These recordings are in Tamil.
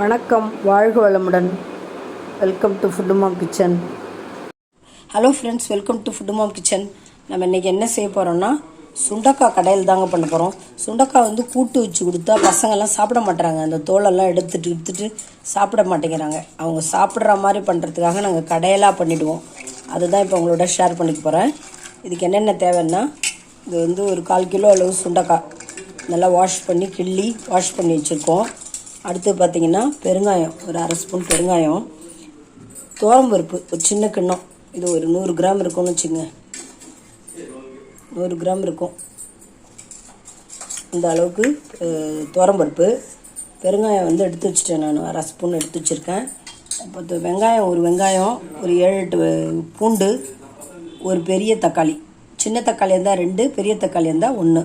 வணக்கம் வாழ்க வளமுடன். Welcome to food mom kitchen hello friends welcome to food mom kitchen நம்ம இன்றைக்கி என்ன செய்ய போகிறோம்னா சுண்டக்காய் கடையில் தாங்க பண்ண போகிறோம் சுண்டக்காய் வந்து கூட்டு வச்சு கொடுத்தா பசங்கள்லாம் சாப்பிட மாட்டுறாங்க அந்த தோலெல்லாம் எடுத்துட்டு எடுத்துட்டு சாப்பிட மாட்டேங்கிறாங்க. அவங்க சாப்பிட்ற மாதிரி பண்ணுறதுக்காக நாங்கள் கடையெல்லாம் பண்ணிவிடுவோம் அதுதான் இப்போ உங்களோட ஷேர் பண்ணிக்க போகிறேன் இதுக்கு என்னென்ன தேவைன்னா இது வந்து ஒரு கால் கிலோ அளவு சுண்டக்காய். நல்லா வாஷ் பண்ணி கிள்ளி வாஷ் பண்ணி வச்சுருக்கோம். அடுத்து பார்த்தீங்கன்னா பெருங்காயம் ஒரு அரை ஸ்பூன் பெருங்காயம். துவரம்பருப்பு ஒரு சின்ன கிண்ணம். இது ஒரு நூறு கிராம் இருக்கும்னு வச்சுங்க. நூறு கிராம் இருக்கும். இந்த அளவுக்கு அஹ், துவரம்பருப்பு. பெருங்காயம் வந்து எடுத்து வச்சுட்டேன் நான். அரை ஸ்பூன் எடுத்து வச்சுருக்கேன். இப்போ வெங்காயம் ஒரு வெங்காயம் ஒரு ஏழு எட்டு பூண்டு ஒரு பெரிய தக்காளி. சின்ன தக்காளி இருந்தால் ரெண்டு பெரிய தக்காளி இருந்தால் ஒன்று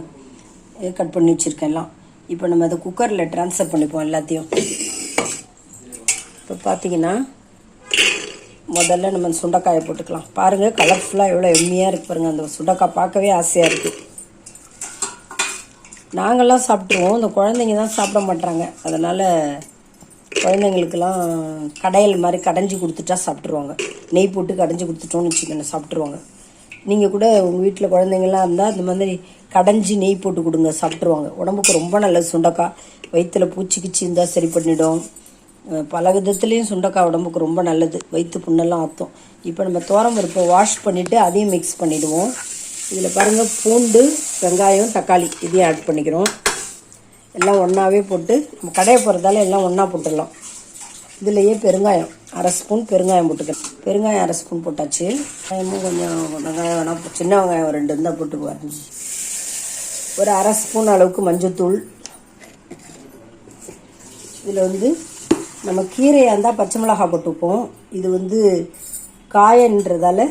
கட் பண்ணி வச்சுருக்கேன் எல்லாம். இப்போ நம்ம அதை குக்கரில் ட்ரான்ஸ்ஃபர் பண்ணிப்போம் எல்லாத்தையும். இப்போ பார்த்தீங்கன்னா முதல்ல நம்ம அந்த சுண்டைக்காயை போட்டுக்கலாம். பாருங்கள் கலர்ஃபுல்லாக எவ்வளோ எம்மியாக இருக்கு பாருங்கள் அந்த சுண்டைக்காய் பார்க்கவே ஆசையாக இருக்குது நாங்கள்லாம் சாப்பிட்ருவோம் இந்த குழந்தைங்க தான் சாப்பிட மாட்டாங்க. அதனால் குழந்தைங்களுக்கெல்லாம் கடையல் மாதிரி கடைஞ்சி கொடுத்துட்டா சாப்பிட்ருவாங்க நெய் போட்டு கடைஞ்சி கொடுத்துட்டோம்னு வச்சுக்கோங்க சாப்பிட்ருவாங்க நீங்கள் கூட உங்கள் வீட்டில் குழந்தைங்கள்லாம் இருந்தால் இந்த மாதிரி கடைஞ்சி நெய் போட்டு கொடுங்க சாப்பிட்ருவாங்க உடம்புக்கு ரொம்ப நல்லது சுண்டக்காய் வயிற்றில் பூச்சி கிச்சி இருந்தால் சரி பண்ணிடும். பல விதத்துலேயும் சுண்டக்காய் உடம்புக்கு ரொம்ப நல்லது. வயிற்று புண்ணெல்லாம் ஆற்றும் இப்போ நம்ம தோரம் பருப்பை வாஷ் பண்ணிவிட்டு அதையும் மிக்ஸ் பண்ணிவிடுவோம் இதில் பாருங்கள் பூண்டு வெங்காயம் தக்காளி இதையும் ஆட் பண்ணிக்கிறோம். எல்லாம் ஒன்றாவே போட்டு நம்ம கடையை போகிறதால எல்லாம் ஒன்றா போட்டுடலாம். இதுலேயே பெருங்காயம். அரை ஸ்பூன் பெருங்காயம் போட்டுக்கிறேன் பெருங்காயம் அரை ஸ்பூன் போட்டாச்சு. வெங்காயமும் கொஞ்சம் வெங்காயம் வேணாம் சின்ன வெங்காயம் ரெண்டு இருந்தால் போட்டுக்குவாரு ஒரு அரை ஸ்பூன் அளவுக்கு மஞ்சத்தூள். இதில் வந்து நம்ம கீரையாக இருந்தால் பச்சை மிளகாய் போட்டுப்போம். இது வந்து காயன்றதால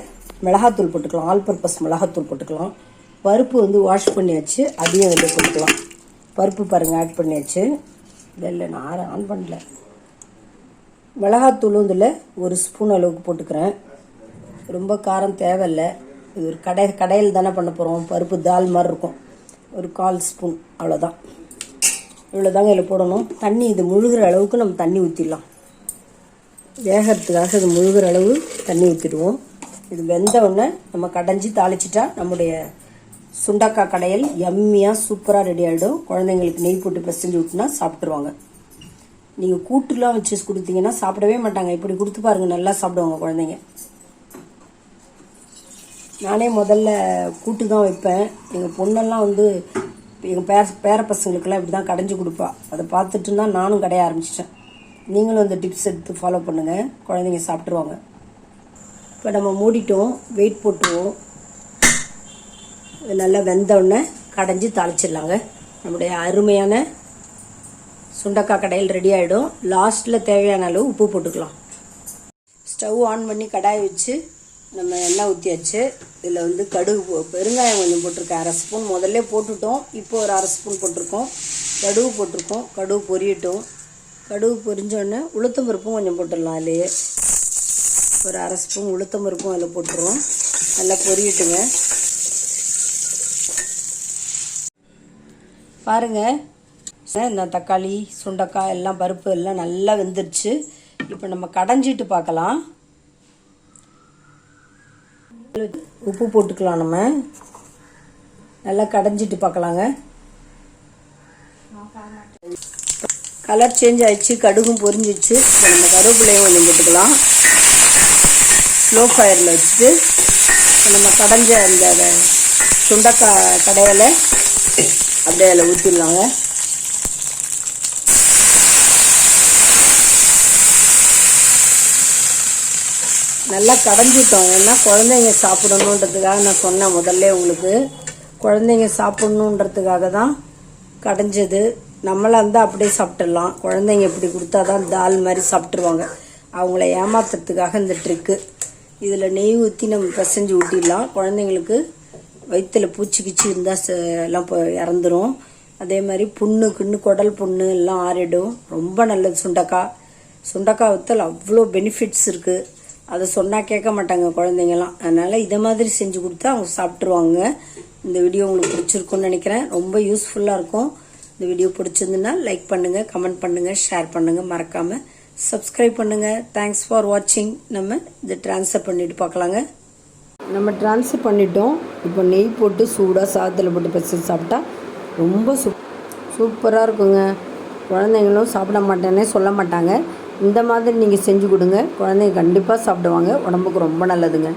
மிளகாத்தூள் போட்டுக்கலாம். ஆல் பர்பஸ் மிளகாத்தூள் போட்டுக்கலாம். பருப்பு வந்து வாஷ் பண்ணியாச்சு. அதையும் வந்து போட்டுக்கலாம். பருப்பு பாருங்கள் ஆட் பண்ணியாச்சு. இல்லை இல்லை நான் ஆன் பண்ணல. மிளகாத்தூள் இதில் ஒரு ஸ்பூன் அளவுக்கு போட்டுக்கிறேன். ரொம்ப காரம் தேவையில்லை. இது ஒரு கடை கடையில் தானே பண்ண போகிறோம் பருப்பு தால் மாதிரி இருக்கும். ஒரு கால் ஸ்பூன் அவ்வளோதான் இவ்வளோதாங்க இதில் போடணும். தண்ணி இது முழுகிற அளவுக்கு நம்ம தண்ணி ஊற்றிடலாம் வேகறதுக்காக இது முழுகிற அளவு தண்ணி ஊற்றிடுவோம் இது வெந்த உடனே நம்ம கடைஞ்சி தாளிச்சிட்டா நம்முடைய சுண்டக்காய் கடையில் எம்மியாக சூப்பராக ரெடி ஆகிடும் குழந்தைங்களுக்கு நெய் போட்டு பிசைஞ்சு விட்டுனா சாப்பிட்ருவாங்க நீங்கள் கூட்டுலாம் வச்சு கொடுத்தீங்கன்னா சாப்பிடவே மாட்டாங்க. இப்படி கொடுத்து பாருங்கள் நல்லா சாப்பிடுவாங்க குழந்தைங்க. நானே முதல்ல கூட்டு தான் வைப்பேன். எங்கள் பொண்ணெல்லாம் வந்து எங்கள் பேர பேர பசங்களுக்கெல்லாம் இப்படி தான் கடைஞ்சி கொடுப்பா. அதை பார்த்துட்டு தான் நானும் கடைய ஆரம்பிச்சிட்டேன். நீங்களும் அந்த டிப்ஸ் எடுத்து ஃபாலோ பண்ணுங்கள் குழந்தைங்க சாப்பிட்ருவாங்க இப்போ நம்ம மூடிட்டோம் வெயிட் போட்டுருவோம். நல்லா வெந்த உடனே கடைஞ்சி தாளிச்சிடலாங்க. நம்முடைய அருமையான சுண்டக்காய் கடையில் ரெடி ஆகிடும் லாஸ்ட்டில் தேவையான அளவு உப்பு போட்டுக்கலாம். ஸ்டவ் ஆன் பண்ணி கடாய் வச்சு நம்ம எண்ணெய் ஊற்றியாச்சு இதில் வந்து கடுகு பெருங்காயம் கொஞ்சம் போட்டிருக்கேன். அரை ஸ்பூன் முதல்ல போட்டுட்டோம். இப்போ ஒரு அரை ஸ்பூன் போட்டிருக்கோம். கடுகு போட்டிருக்கோம். கடுகு பொரியட்டும். கடுகு பொரிஞ்சோடனே உளுத்தம் பருப்பும் கொஞ்சம் போட்டுடலாம் அதுலேயே. ஒரு அரை ஸ்பூன் உளுத்தம் பருப்பும் அதில் போட்டுருவோம். நல்லா பொரியட்டுங்க. பாருங்க. இந்த தக்காளி சுண்டக்காய் எல்லாம் பருப்பு எல்லாம் நல்லா வெந்துருச்சு. இப்போ நம்ம கடைஞ்சிட்டு பார்க்கலாம். உப்பு போட்டுக்கலாம் நம்ம. நல்லா கடைஞ்சிட்டு பார்க்கலாங்க. கலர் சேஞ்ச் ஆயிடுச்சு கடுகும் பொரிஞ்சிச்சு. இப்போ நம்ம கருவேப்பிலையும் கொஞ்சம் போட்டுக்கலாம். ஸ்லோ ஃபயரில் வச்சுட்டு இப்போ நம்ம கடைஞ்ச அந்த சுண்டக்காய் கடையில் அப்படியே அதில் ஊற்றிடலாங்க நல்லா கடைஞ்சிட்டோம். ஏன்னா குழந்தைங்க சாப்பிடணுன்றதுக்காக நான் சொன்னேன் முதல்ல உங்களுக்கு. குழந்தைங்க சாப்பிடணுன்றதுக்காக தான் கடைஞ்சது. நம்மளாக இருந்தால் அப்படியே சாப்பிட்டுடலாம். குழந்தைங்க இப்படி கொடுத்தா தான் தால் மாதிரி சாப்பிட்ருவாங்க அவங்கள ஏமாத்துறதுக்காக இந்த ட்ரிக்கு இதில் நெய் ஊற்றி நம்ம பிசைஞ்சு ஊட்டிடலாம் குழந்தைங்களுக்கு வயிற்றில் பூச்சி கிச்சி இருந்தால் எல்லாம் இப்போ இறந்துரும். அதே மாதிரி புண்ணு கிண்ணு குடல் புண்ணு எல்லாம் ஆறிடும். ரொம்ப நல்லது சுண்டக்காய். சுண்டக்காய் வத்தல் அவ்வளோ பெனிஃபிட்ஸ் இருக்குது அதை சொன்னால் கேட்க மாட்டாங்க குழந்தைங்கலாம். அதனால் இதை மாதிரி செஞ்சு கொடுத்தா அவங்க சாப்பிட்ருவாங்க இந்த வீடியோ உங்களுக்கு பிடிச்சிருக்குன்னு நினைக்கிறேன். ரொம்ப யூஸ்ஃபுல்லாக இருக்கும். இந்த வீடியோ பிடிச்சிருந்துன்னா லைக் பண்ணுங்கள் கமெண்ட் பண்ணுங்கள் ஷேர் பண்ணுங்கள் மறக்காமல் சப்ஸ்கிரைப் பண்ணுங்கள் தேங்க்ஸ் ஃபார் வாட்சிங் நம்ம இதை ட்ரான்ஸ்ஃபர் பண்ணிவிட்டு பார்க்கலாங்க. நம்ம ட்ரான்ஸ்ஃபர் பண்ணிட்டோம். இப்போ நெய் போட்டு சூடாக சாதத்தில் போட்டு பசி சாப்பிட்டா ரொம்ப சூப் சூப்பராக இருக்குங்க. குழந்தைங்களும் சாப்பிட மாட்டேன்னே சொல்ல மாட்டாங்க. இந்த மாதிரி நீங்கள் செஞ்சு கொடுங்க. குழந்தைங்க கண்டிப்பாக சாப்பிடுவாங்க. உடம்புக்கு ரொம்ப நல்லதுங்க.